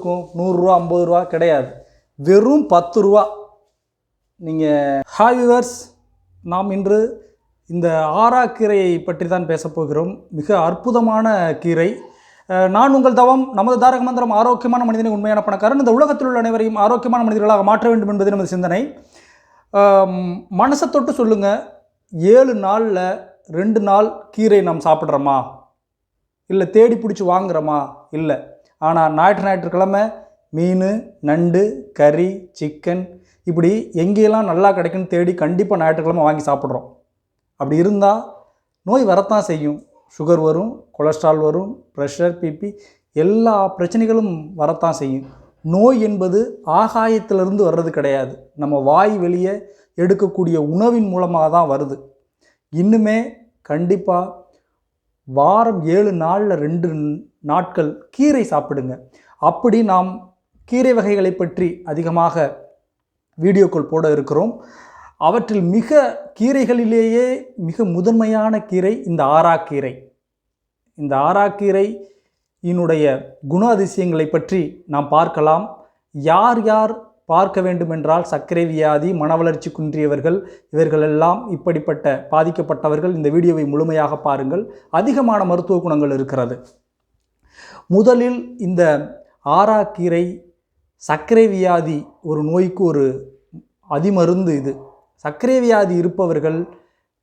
இருக்கும். நூறுரூவா ஐம்பது ரூபா கிடையாது. வெறும் பத்து ரூபா. நீங்கள் ஹாய் விவர்ஸ் நாம் இன்று இந்த ஆறாக்கீரையை பற்றி தான் பேசப்போகிறோம் மிக அற்புதமான கீரை. நான் உங்கள் தவம் நமது தாரக மந்திரம் ஆரோக்கியமான மனிதனை உண்மையான பணக்காரன். இந்த உலகத்தில் உள்ள அனைவரையும் ஆரோக்கியமான மனிதர்களாக மாற்ற வேண்டும் என்பது நமது சிந்தனை. மனசை தொட்டு சொல்லுங்கள் ஏழு நாளில் ரெண்டு நாள் கீரை நாம் சாப்பிட்றோமா? இல்லை தேடி பிடிச்சி வாங்குறோமா? இல்லை. ஆனால் ஞாயிற்று ஞாயிற்றுக்கிழமை மீன் நண்டு கறி சிக்கன் இப்படி எங்கேயெல்லாம் நல்லா கிடைக்குன்னு தேடி கண்டிப்பாக ஞாயிற்றுக்கிழமை வாங்கி சாப்பிட்றோம். அப்படி இருந்தால் நோய் வரத்தான் செய்யும். சுகர் வரும் கொலஸ்ட்ரால் வரும் ப்ரெஷர் பிபி எல்லா பிரச்சனைகளும் வரத்தான் செய்யும். நோய் என்பது ஆகாயத்திலிருந்து வர்றது கிடையாது. நம்ம வாய் வெளியே எடுக்கக்கூடிய உணவின் மூலமாக தான் வருது. இன்னுமே கண்டிப்பாக வாரம் ஏழு நாளில் ரெண்டு நாட்கள் கீரை சாப்பிடுங்க. அப்படி நாம் கீரை வகைகளை பற்றி அதிகமாக வீடியோக்கள் போட இருக்கிறோம். அவற்றில் மிக கீரைகளிலேயே மிக முதன்மையான கீரை இந்த ஆராக்கீரை இந்த ஆராக்கீரையினுடைய குண அதிசயங்களை பற்றி நாம் பார்க்கலாம். யார் யார் பார்க்க வேண்டுமென்றால் சர்க்கரை வியாதி மனவளர்ச்சி குன்றியவர்கள் இவர்களெல்லாம் இப்படிப்பட்ட பாதிக்கப்பட்டவர்கள். இந்த வீடியோவை முழுமையாக பாருங்கள். அதிகமான மருத்துவ குணங்கள் இருக்கிறது. முதலில் இந்த ஆராக்கீரை சர்க்கரை வியாதி ஒரு நோய்க்கு ஒரு அதிமருந்து இது. சர்க்கரை வியாதி இருப்பவர்கள்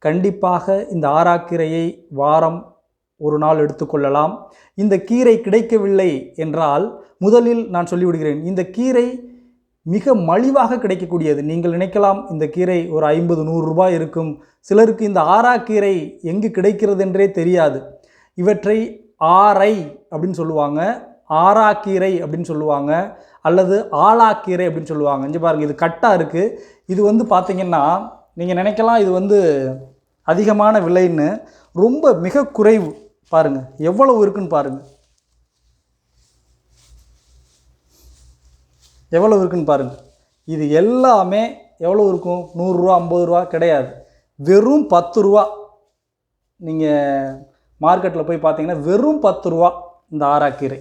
கண்டிப்பாக இந்த ஆராக்கீரையை வாரம் ஒரு நாள் எடுத்துக்கொள்ளலாம் இந்த கீரை கிடைக்கவில்லை என்றால் முதலில் நான் சொல்லிவிடுகிறேன் இந்த கீரை மிக மலிவாக கிடைக்கக்கூடியது. நீங்கள் நினைக்கலாம் இந்த கீரை ஒரு ஐம்பது நூறு ரூபாய் இருக்கும். சிலருக்கு இந்த ஆராக்கீரை எங்கு கிடைக்கிறது என்றே தெரியாது. இவற்றை ஆரை அப்படின்னு சொல்லுவாங்க. ஆராக்கீரை அப்படின்னு சொல்லுவாங்க. அல்லது ஆலாக்கீரை அப்படின்னு சொல்லுவாங்க. இங்கே பாருங்கள் இது கட்டாக இருக்குது இது வந்து பார்த்தீங்கன்னா நீங்கள் நினைக்கலாம் இது வந்து அதிகமான விலைன்னு ரொம்ப மிக குறைவு. பாருங்கள் எவ்வளவு இருக்குன்னு பாருங்கள் எவ்வளவு இருக்குன்னு பாருங்கள் இது எல்லாமே எவ்வளோ இருக்கும்? நூறுரூவா ஐம்பது ரூபா கிடையாது. வெறும் பத்து ரூபா. நீங்கள் மார்க்கெட்டில் போய் பார்த்தீங்கன்னா வெறும் பத்து ரூபா இந்த ஆராக்கீரை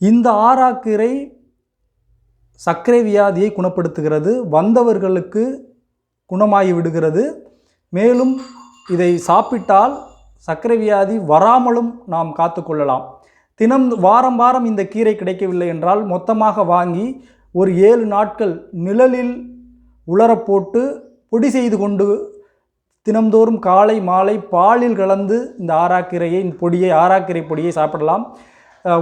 இந்த ஆராக்கீரை சர்க்கரை வியாதியை குணப்படுத்துகிறது வந்தவர்களுக்கு குணமாகி விடுகிறது. மேலும் இதை சாப்பிட்டால் சர்க்கரை வியாதி வராமலும் நாம் காத்துக்கொள்ளலாம் தினம் வாரம் வாரம் இந்த கீரை கிடைக்கவில்லை என்றால் மொத்தமாக வாங்கி ஒரு ஏழு நாட்கள் நிழலில் உலரப் போட்டு பொடி செய்து கொண்டு தினம்தோறும் காலை மாலை பாலில் கலந்து இந்த ஆராக்கீரையை இந்த பொடியை ஆராக்கீரை பொடியை சாப்பிடலாம்.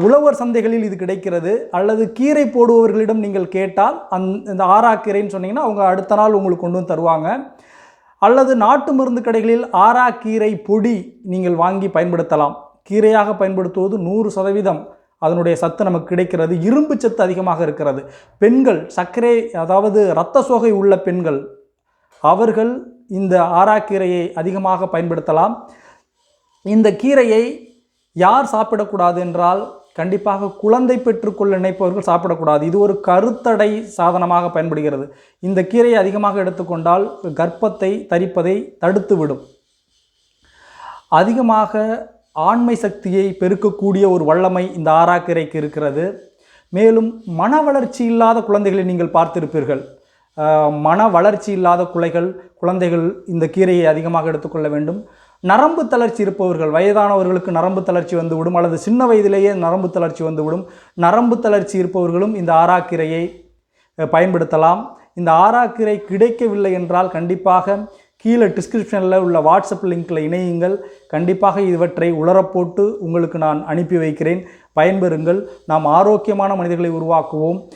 உழவர் சந்தைகளில் இது கிடைக்கிறது. அல்லது கீரை போடுபவர்களிடம் நீங்கள் கேட்டால் அந் இந்த ஆராக்கீரைன்னு சொன்னீங்கன்னா அவங்க அடுத்த நாள் உங்களுக்கு கொண்டு வந்து தருவாங்க. அல்லது நாட்டு மருந்து கடைகளில் ஆராக்கீரை பொடி நீங்கள் வாங்கி பயன்படுத்தலாம். கீரையாக பயன்படுத்துவது நூறு சதவீதம் அதனுடைய சத்து நமக்கு கிடைக்கிறது. இரும்பு சத்து அதிகமாக இருக்கிறது. பெண்கள் சர்க்கரை அதாவது இரத்த சோகை உள்ள பெண்கள் அவர்கள் இந்த ஆராக்கீரையை அதிகமாக பயன்படுத்தலாம். இந்த கீரையை யார் சாப்பிடக்கூடாது என்றால் கண்டிப்பாக குழந்தை பெற்றுக்கொள்ள நினைப்பவர்கள் சாப்பிடக்கூடாது. இது ஒரு கருத்தடை சாதனமாக பயன்படுகிறது. இந்த கீரையை அதிகமாக எடுத்துக்கொண்டால் கர்ப்பத்தை தரிப்பதை தடுத்துவிடும். அதிகமாக ஆண்மை சக்தியை பெருக்கக்கூடிய ஒரு வல்லமை இந்த ஆறாக்கரைக்கு இருக்கிறது. மேலும் மன வளர்ச்சி இல்லாத குழந்தைகளை நீங்கள் பார்த்திருப்பீர்கள். மன வளர்ச்சி இல்லாத குலைகள் குழந்தைகள் இந்த கீரையை அதிகமாக எடுத்துக்கொள்ள வேண்டும். நரம்பு தளர்ச்சி இருப்பவர்கள் வயதானவர்களுக்கு நரம்பு தளர்ச்சி வந்துவிடும் அல்லது சின்ன வயதிலேயே நரம்பு தளர்ச்சி வந்துவிடும். நரம்பு தளர்ச்சி இருப்பவர்களும் இந்த ஆராக்கீரையை பயன்படுத்தலாம். இந்த ஆராக்கீரை கிடைக்கவில்லை என்றால் கண்டிப்பாக கீழே டிஸ்கிரிப்ஷனில் உள்ள வாட்ஸ்அப் லிங்கில் இணையுங்கள். கண்டிப்பாக இவற்றை உலரப்போட்டு உங்களுக்கு நான் அனுப்பி வைக்கிறேன். பயன்பெறுங்கள். நாம் ஆரோக்கியமான மனிதர்களை உருவாக்குவோம்.